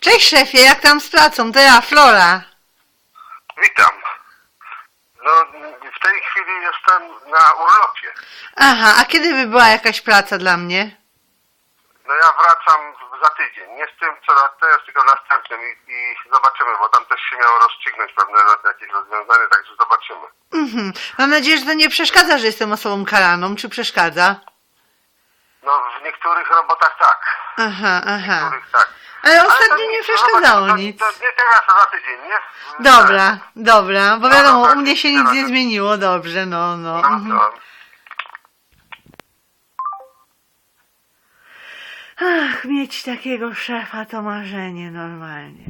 Cześć szefie, jak tam z pracą? To ja, Flora. Witam. No, w tej chwili jestem na urlopie. Aha, a kiedy by była jakaś praca dla mnie? No ja wracam w- za tydzień. Nie z tym, co na teraz, tylko następnym i, i zobaczymy, bo tam też się miało rozstrzygnąć pewne jakieś rozwiązanie, także zobaczymy. Mhm. Mam nadzieję, że to nie przeszkadza, że jestem osobą karaną, czy przeszkadza? No, w niektórych robotach tak. Aha, W aha. niektórych tak. Ale ostatnio nie przeszkadzało nic. To nie teraz, za tydzień, nie? Dobra, dobra, bo No, wiadomo, dobra, u mnie się nic nie zmieniło, dobrze, no, no. No, mhm. no. Ach, mieć takiego szefa to marzenie normalnie.